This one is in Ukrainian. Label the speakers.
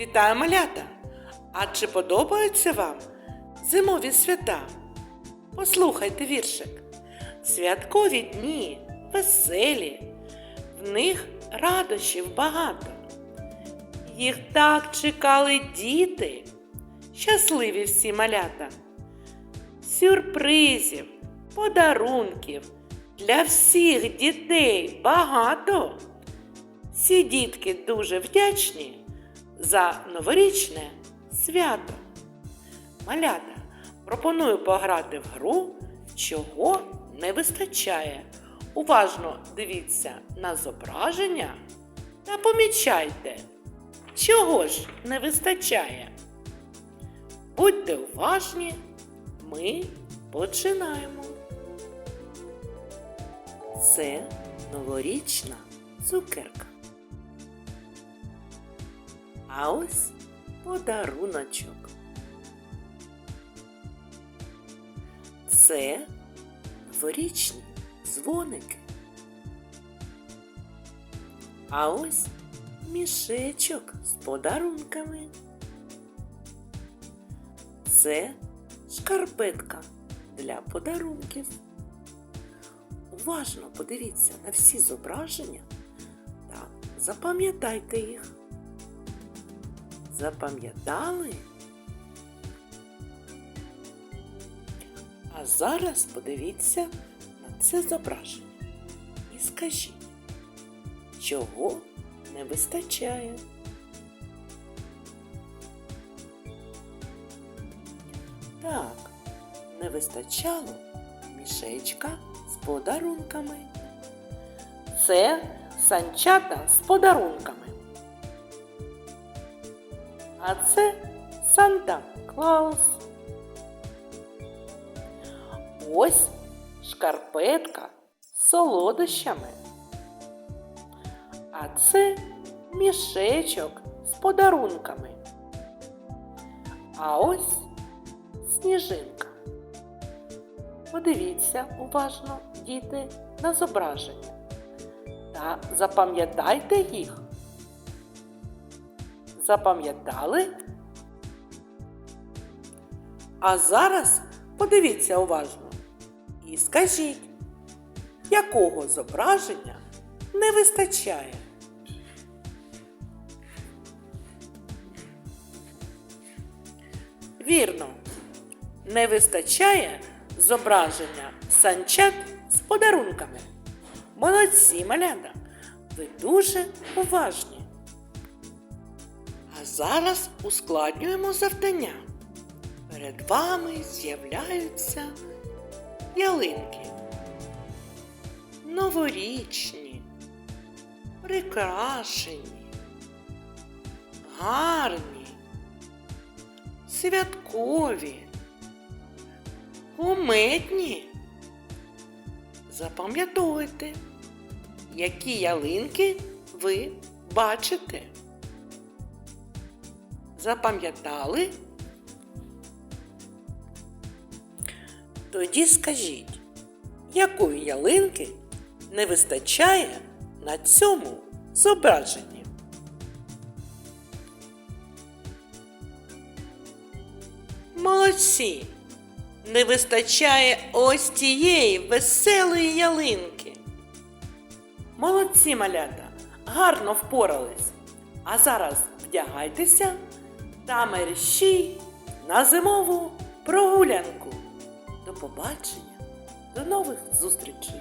Speaker 1: Вітаю малята! А чи подобаються вам зимові свята? Послухайте віршик. Святкові дні, веселі, в них радощів багато. Їх так чекали діти, щасливі всі малята. Сюрпризів, подарунків для всіх дітей багато. Всі дітки дуже вдячні за новорічне свято. Малята, пропоную пограти в гру, чого не вистачає. Уважно дивіться на зображення та помічайте, чого ж не вистачає. Будьте уважні, ми починаємо. Це новорічна цукерка. А ось подаруночок. Це новорічні дзвоники. А ось мішечок з подарунками. Це шкарпетка для подарунків. Уважно подивіться на всі зображення та запам'ятайте їх. Запам'ятали? А зараз подивіться на це зображення і скажіть, чого не вистачає. Так, не вистачало мішечка з подарунками. Це санчата з подарунками. А це Санта Клаус. Ось шкарпетка з солодощами. А це мішечок з подарунками. А ось сніжинка. Подивіться уважно, діти, на зображення. Та запам'ятайте їх. Запам'ятали? А зараз подивіться уважно і скажіть, якого зображення не вистачає? Вірно, не вистачає зображення санчат з подарунками. Молодці, малята, ви дуже уважні. Зараз ускладнюємо завдання. Перед вами з'являються ялинки. Новорічні, прикрашені, гарні, святкові, кумедні. Запам'ятовуйте, які ялинки ви бачите. Запам'ятали? Тоді скажіть, якої ялинки не вистачає на цьому зображенні? Молодці! Не вистачає ось цієї веселої ялинки. Молодці малята, гарно впорались. А зараз вдягайтеся та мерщій на зимову прогулянку. До побачення, до нових зустрічей!